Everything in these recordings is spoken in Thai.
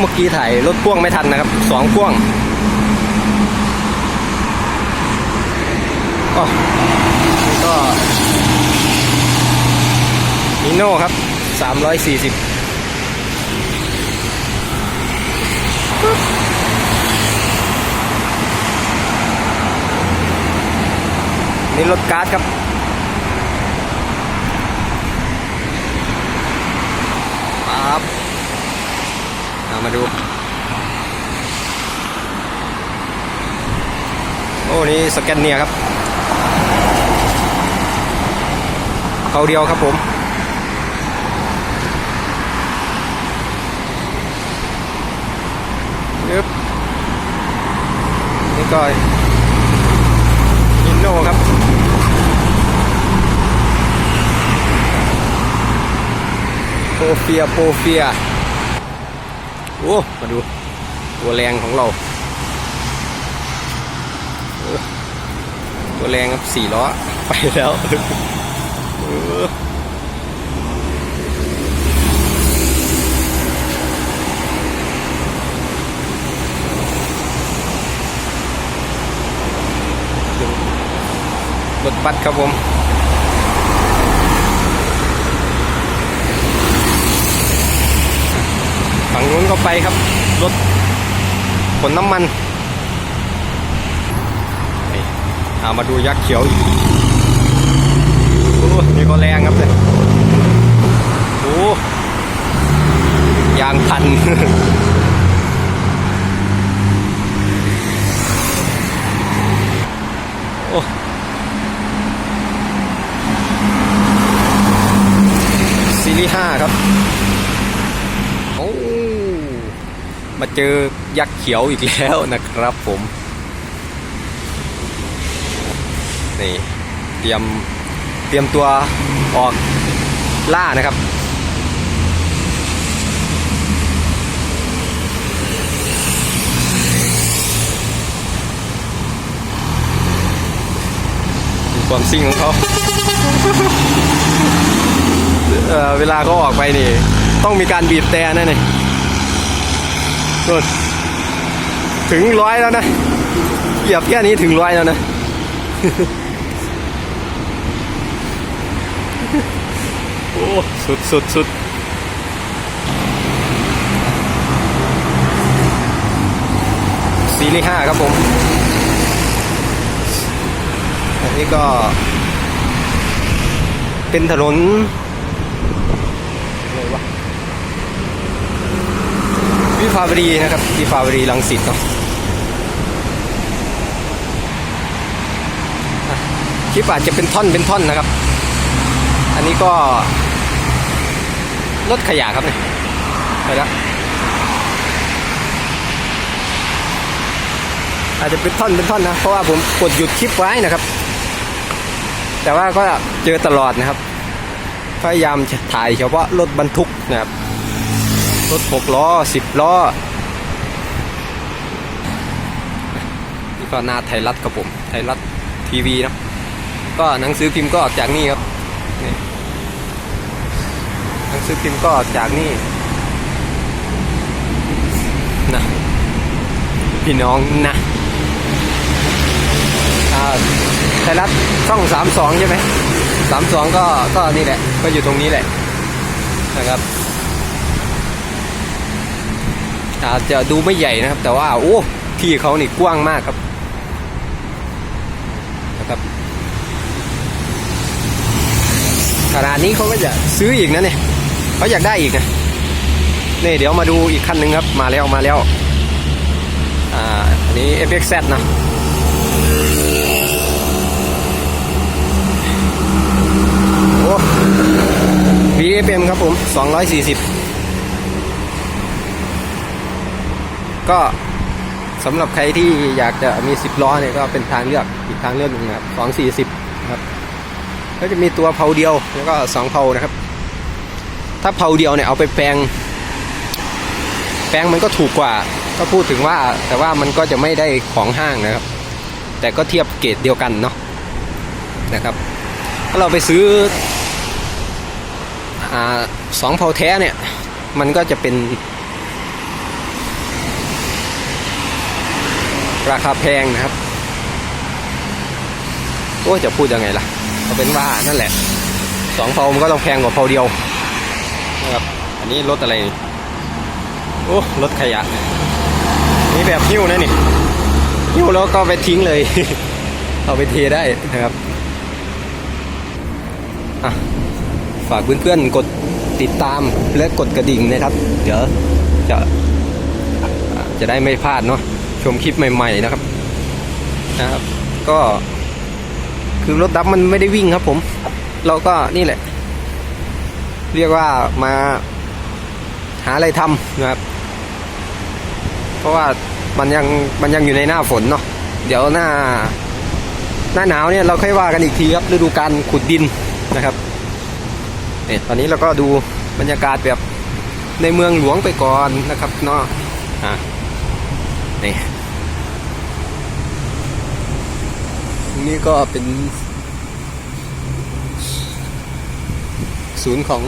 เมื่อกี้ถ่ายรถพ่วงไม่ทันนะครับสองพ่วงก็นี่ก็มิโน่ครับ340นี่รถการ์ดครับเอา มาดู โอ้นี่สแกนเนียครับ เขาเดียวครับผมยึบนี่ก็อินโนครับโปเฟียโปเฟีย โอ้มาดู ตัวแรงของเรา ตัวแรงครับสี่ล้อ ไปแล้วรถบัสครับผม ฝั่งนู้นก็ไปครับ รถขนน้ำมันเอามาดูยักษ์เขียวอีกโอ้นี่ก็แรงครับเลยโอ้ยางพันโอ้ซีรีส์ห้าครับ โอ้ มาเจอยักษ์เขียวอีกแล้วนะครับผม นี่เตรียมเตรียมตัวออกล่านะครับ ความซิ่งของเขาเอ่อเวลาเขาออกไปนี่ ต้องมีการบีบแต่นั่นนี่ นู่นถึงร้อยแล้วนะเหยียบแค่นี้ถึงร้อยแล้วนะ โอ้สุดสุดสุดซีรีส์ห้าครับผม อันนี้ก็ เป็นถนน อะไรวะ วิภาวดีนะครับวิภาวดีลังสิตเนาะคลิปอาจจะเป็นท่อนเป็นท่อนนะครับ อันนี้ก็รถขยะครับเนี่ยไปแล้วอาจจะเป็นท่อนเป็นท่อนนะ เพราะว่าผมกดหยุดคลิปไว้นะครับ แต่ว่าก็เจอตลอดนะครับ พยายามถ่ายเฉพาะรถบรรทุกนะครับ รถหกล้อสิบล้อนี่ก็หน้าไทยรัฐครับผม ไทยรัฐทีวีนะก็หนังสือพิมพ์ก็ออกจากนี่ครับนี่หนังสือพิมพ์ก็ออกจากนี่นะพี่น้องนะไทยรัฐช่องสามสองใช่ไหมสามสองก็ก็นี่แหละ ก็อยู่ตรงนี้แหละนะครับ อาจจะดูไม่ใหญ่นะครับ แต่ว่าโอ้ที่เขานี่กว้างมากครับนะครับขนาดนี้เขาก็จะซื้ออีกนะเนี่ยเขาอยากได้อีกนะนี่เดี๋ยวมาดูอีกคันหนึ่งครับมาแล้วมาแล้วอ่าอันนี้ FXZ นะโอ้ VFM ครับผม 240 ก็สำหรับใครที่อยากจะมีสิบล้อเนี่ยก็เป็นทางเลือกอีกทางเลือกหนึ่งนะครับสองสี่สิบครับ ก็จะมีตัวเพาเดียวแล้วก็สองเพานะครับ ถ้าเพาเดียวเนี่ยเอาไปแปลง แปลงมันก็ถูกกว่า ก็พูดถึงว่าแต่ว่ามันก็จะไม่ได้ของห้างนะครับ แต่ก็เทียบเกรดเดียวกันเนาะนะครับ ถ้าเราไปซื้ออสองเพาแท้เนี่ย มันก็จะเป็น ราคาแพงนะครับโอ้จะพูดยังไงล่ะเอาเป็นว่านั่นแหละสองเผามันก็ต้องแพงกว่าเผาเดียวนะครับอันนี้รถอะไรโอ้รถขยะนี่แบบหิ้วนะนี่หิ้วแล้วก็ไปทิ้งเลย เอาไปเทได้นะครับฝากเพื่อนๆกดติดตามและกดกระดิ่งนะครับ เดี๋ยวจะจะได้ไม่พลาดเนาะ ชมคลิปใหม่ ๆ นะครับนะครับ ก็คือรถดับมันไม่ได้วิ่งครับผม เราก็นี่แหละ เรียกว่ามาหาอะไรทำนะครับ เพราะว่ามันยังมันยังอยู่ในหน้าฝนเนาะเดี๋ยวหน้า หน้าหนาวเนี่ยเราค่อยว่ากันอีกทีครับฤดูการขุดดินนะครับเนี่ยตอนนี้เราก็ดูบรรยากาศแบบในเมืองหลวงไปก่อนนะครับเนาะอะนี่ นี่ก็เป็น ศูนย์ของ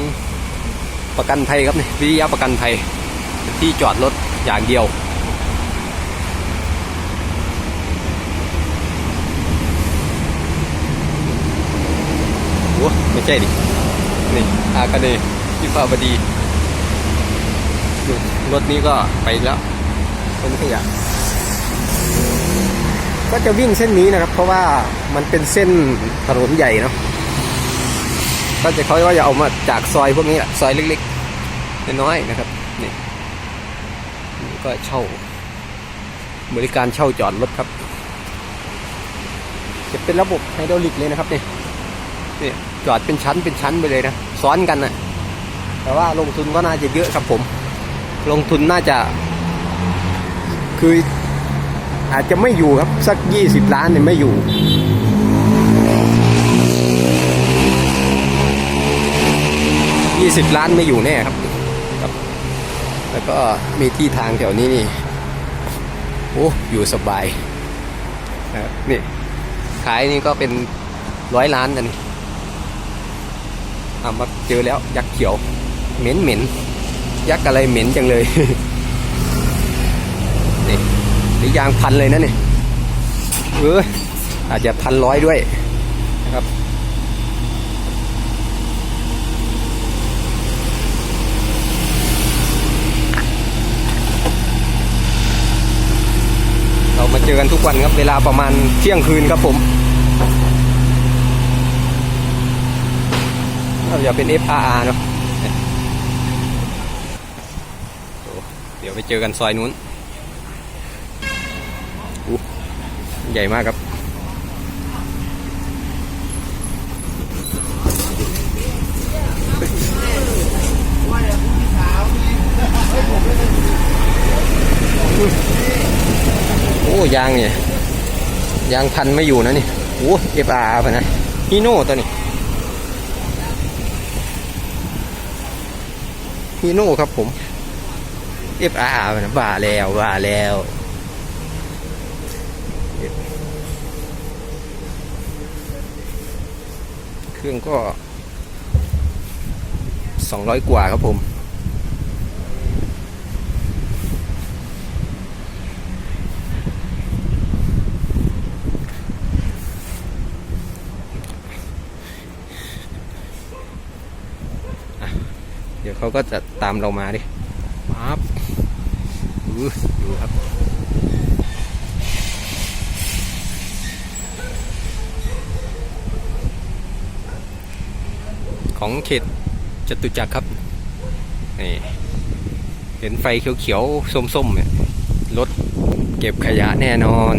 ประกันภัยครับนี่วิทยาประกันภัยที่จอดรถอย่างเดียวโอ้ไม่ใช่ดิ นี่อากาเนที่ฟ้าบดี รถนี้ก็ไปแล้วเป็นขยะ ก็จะวิ่งเส้นนี้นะครับ เพราะว่ามันเป็นเส้นถนนใหญ่เนาะก็จะเขาว่าจะเอามาจากซอยพวกนี้แหละซอยเล็กๆน้อยๆนะครับนี่นี่ก็เช่า บริการเช่าจอดรถครับ จะเป็นระบบไฮดรอลิกเลยนะครับนี่นี่จอดเป็นชั้นเป็นชั้นไปเลยนะซ้อนกันนะแต่ว่าลงทุนก็น่าจะเยอะครับผม ลงทุนน่าจะ คือ อาจจะไม่อยู่ครับ สักยี่สิบล้านเนี่ยไม่อยู่ยี่สิบล้านไม่อยู่แน่ครับครับ แล้วก็มีที่ทางแถวนี้นี่ โอ้อยู่สบายนะครับนี่ขายนี่ก็เป็นร้อยล้านกันนี่อะมาเจอแล้วยักษ์เขียว เหม็นเหม็นยักษ์อะไรเหม็นจังเลย นี่ยางพันเลยนะนี่เอออาจจะพันร้อยด้วยนะครับเรามาเจอกันทุกวันครับ เวลาประมาณเที่ยงคืนครับผมเราอย่าเป็น FRR เนาะเดี๋ยวไปเจอกันซอยนู้นอู้ ใหญ่มากครับ โอ้ยางเนี่ยยางพันไม่อยู่นะนี่โอ้ FRR ไปนะฮีโน่ตัวนี้ฮีโน่ครับผม FR นะว่าแล้วว่าแล้ว เครื่องก็สองร้อยกว่าครับผมเดี๋ยวเขาก็จะตามเรามาดิปั๊บอู้ดูครับ ของเขตจตุจักรครับนี่เห็นไฟเขียวๆส้มๆเนี่ยรถเก็บขยะแน่นอน